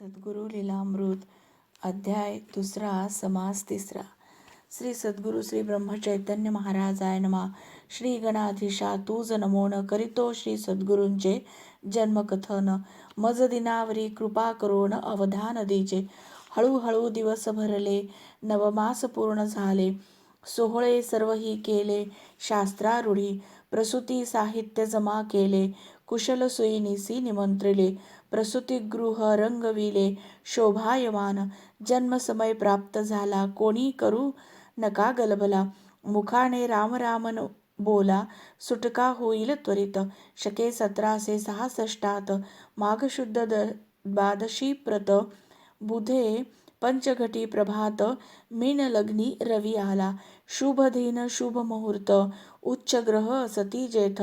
सद्गुरु लीलामृत अध्याय दुसरा समास तिसरा. श्री सद्गुरु श्री ब्रह्मचैतन्य महाराजाय नमा. श्री गणाधीशा तूज नमोन करितो श्री सद्गुरूंचे जन्मकथन. मज दिनावरी कृपा करोन अवधान दीजे. हळूहळू दिवस भरले नवमास पूर्ण झाले. सोहळे सर्वही केले शास्त्रारूढी. प्रसूती साहित्य जमा केले कुशल सुईनिसी निमंत्रिले प्रसूतिगृह रंगविले शोभायमान जन्मसमय प्राप्त झाला कोणी करू नका गलबला मुखाने रामरामन बोला सुटका होईल त्वरित शके सतराशे सहासष्टात माघशुद्ध द द्वादशी प्रत बुधे पंचघटी प्रभात मीन लग्नी रवी आला शुभ दिन शुभ मुहूर्त उच्च ग्रह सती जेठ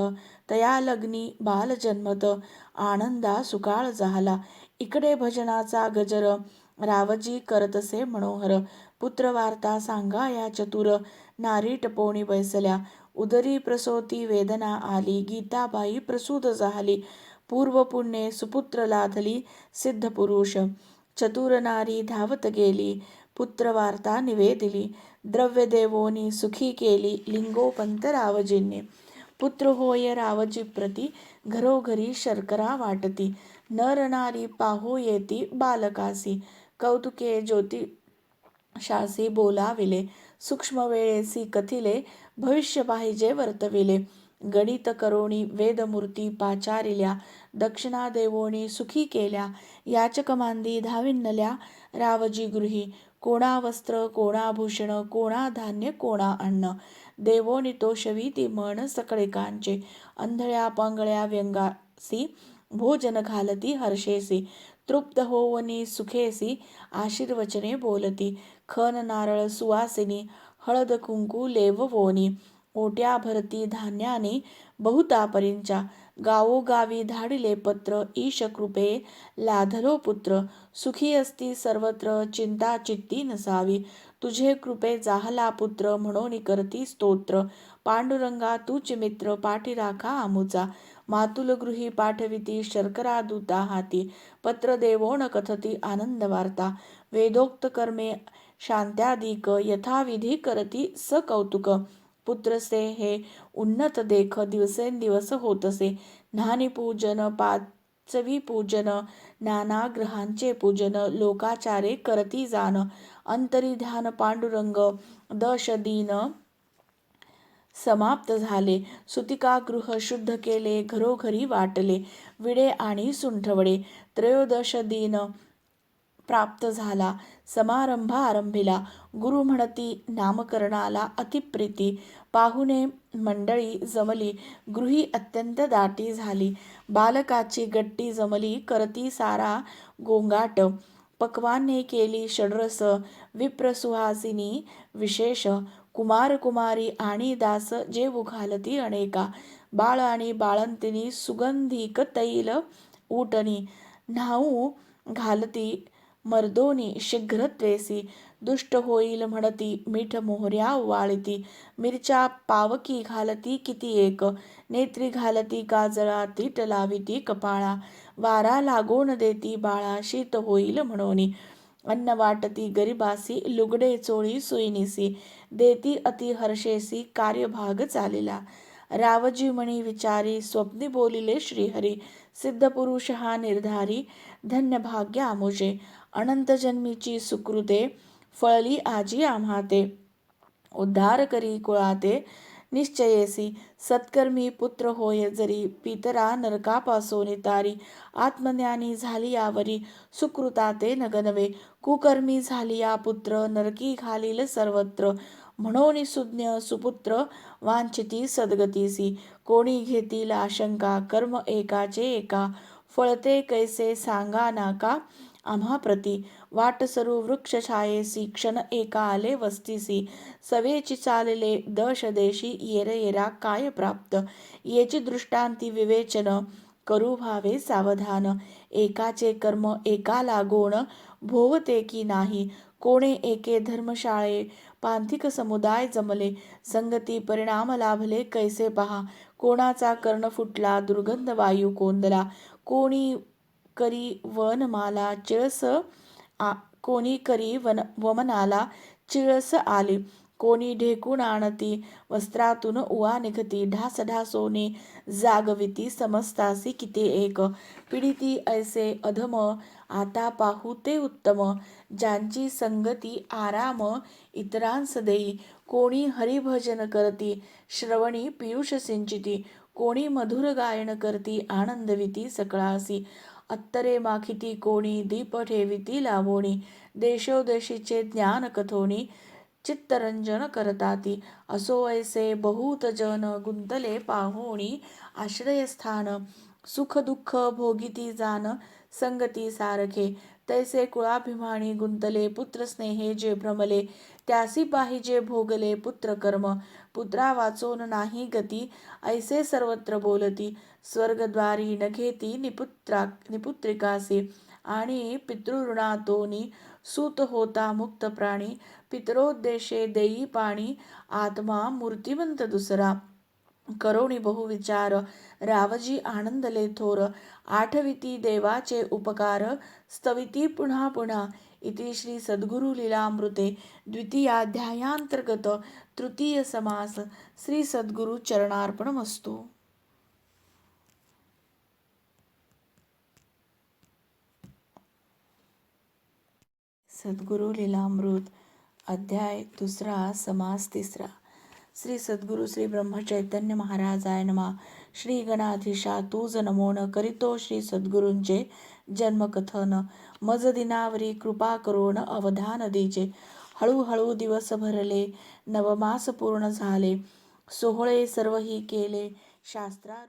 तया लग्नी बाल जन्मत आनंदा सुकाळ झाला. इकडे भजनाचा गजर रावजी करतसे मनोहर पुत्र वार्ता सांगा या चतुर नारी टपोणी बैसल्या. उदरी प्रसोती वेदना आली गीताबाई प्रसूत झाली. पूर्व पुण्ये सुपुत्र लाथली सिद्ध पुरुष. चतुर नारी धावत गेली पुत्रवार्ता निवेदिली द्रव्यदेवोनी सुखी केली लिंगोपंत रावजींनी पुत्र होय रावजी प्रती घरोघरी शर्करा वाटती नर नारी पाहू येती बालकासी कौतुके ज्योती शासी बोलाविले सूक्ष्म वेळेसी कथिले भविष्य पाहिजे वर्तविले गणित करोणी वेदमूर्ती पाचारिल्या दक्षिणा देवोणी सुखी केल्या याचक मांदी धाविन्नल्या रावजी गृही कोणा वस्त्र कोणा भूषण कोणा धान्य कोणा अन्न. देवोनी तोषवी ती मन सकळे कांचे अंधळ्या पांगळ्या व्यंगासी भोजन घालती हर्षेसी. तृप्त होवनी सुखेसी आशीर्वचने बोलती. खन नारळ सुवासिनी हळद कुंकू लेववोनी ओट्या भरती धान्याने बहुतापरींच्या गावोगावी धाडिले पत्र ईश कृपे लाधलो पुत्र सुखी असती सर्वत्र चिंता चित्ती नसावी. तुझे कृपे जाहला पुत्र म्हणून करती स्तोत्र. पांडुरंगा तूच मित्र पाठी राखा आमुचा. मातुल गृही पाठविती शर्करा दूता हाती. पत्र देवोण कथती आनंद वार्ता. वेदोक्त कर्मे शांत्याधिक यथाविधी करती सकौतुक. पुत्रसे हे उन्नत देख दिवसेंदिवस होतसे न्हानी पूजन पाचवी पूजन नाना ग्रहांचे पूजन लोकाचारे करती जाण. अंतरी ध्यान पांडुरंग दश दिन समाप्त झाले. सुतिकागृह शुद्ध केले घरोघरी वाटले. विडे आणि सुंठवडे. त्रयोदश दिन प्राप्त झाला. समारंभ आरंभिला गुरु म्हणती नामकरणाला अतिप्रीती. पाहुणे मंडळी जमली गृही अत्यंत दाटी झाली. बालकाची गट्टी जमली करती सारा गोंगाट. पकवाने केली षडरस विप्रसुहासिनी विशेष. कुमार कुमारी आणि दास जेवू घालती अनेका. बाळ आणि बाळंतिनी सुगंधिक तैल उटणी न्हाऊ घालती मर्दोनी शीघ्र त्वेसी दुष्ट होईल म्हणती मीठ मोहऱ्या वाळती मिरच्या पावकी घालती किती एक नेत्री घालती काजळा तीट लाविती कपाळा वारा लागोन देती बाळा शीत होईल म्हणोनी अन्न वाटती गरिबासी लुगडे चोळी सुईनिसी देती अति हर्षेसी कार्यभाग चालिला. रावजी म्हणी विचारी स्वप्नी बोलिले श्रीहरी सिद्ध पुरुष हा निर्धारी धन्य भाग्य आमुजे अनंत जन्मीची सुकृते फळली आजी आम्हाते. उद्धार करी कुळाते निश्चयेसी. सत्कर्मी पुत्र होय जरी पितरा नरकापासून तारी आत्मज्ञानी झाली यावरी सुकृताते नगनवे. कुकर्मी झाली या पुत्र नरकी घालील सर्वत्र. म्हणून सुज्ञ सुपुत्र वांछिती सद्गतीसी. कोणी घेतील आशंका कर्म एकाचे एका. फळते कैसे सांगा नाका आम्हा प्रती वाट सरू वृक्ष छायेसी क्षण एका आले वस्तीसी। सवेची चालले दश देशी येर येरा काय प्राप्त? येची दृष्टांती विवेचन करू भावे सावधान। एकाचे कर्म एका लागोण भोवते की नाही? कोणे एके धर्मशाळे पांथिक समुदाय जमले? संगती परिणाम लाभले कैसे पहा? कोणाचा कर्ण फुटला दुर्गंध वायू कोंदला? कोणी करी वनमाला चिळस आ कोणी करी वन वमनाला चिळस आले. कोणी ढेकून आणती वस्त्रातून उवा निघती. ढास ढासोने जागविती समजतासी किती एक. पीडिती ऐसे अधम आता पाहू ते उत्तम. ज्यांची संगती आराम इतरांस देई कोणी हरिभजन करती श्रवणी पियुष सिंचिती. कोणी मधुर गायन करती आनंदविती सकळासी. अत्तरे माखिती कोणी दीप ठेविती लावोणी देशोदेशीचे ज्ञान कथोणी चित्तरंजन करताती असो ऐसे बहुत जन गुंतले पाहोणी आश्रयस्थान सुख दुःख भोगिती जान संगती सारखे तैसे कुळाभिमानी गुंतले पुत्रस्नेहे जे भ्रमले त्यासी पाहिजे भोगले पुत्र कर्म पुत्रा वाचोन नाही गती ऐसे सर्वत्र बोलती. स्वर्गद्वारी न घेती निपुत्रा निपुत्रिकासी. आणि पितृऋणातोनी सूत होता मुक्त प्राणी. पितरोद्देशे देई पाणी आत्मा मूर्तिवंत दुसरा. करोणी बहुविचार रावजी आनंदले थोर. आठविती देवाचे उपकार स्तविती पुन्हा पुन्हा. इति श्री सद्गुरुलीलामृते द्वितीयाध्यायांतर्गत तृतीय समास श्री सद्गुरु चरणार्पणमस्तु। सद्गुरु लीलामृत अध्याय दुसरा समास तिसरा। श्री सद्गुरु श्री ब्रह्मचैतन्य महाराजाय नमा. श्री गणाधीशा तूज नमोन करितो श्री सद्गुरूंचे जन्मकथन. मज दिनावरी कृपा करोन अवधान दीजे. हळूहळू दिवस भरले नवमास पूर्ण झाले. सोहळे सर्वही केले शास्त्रारू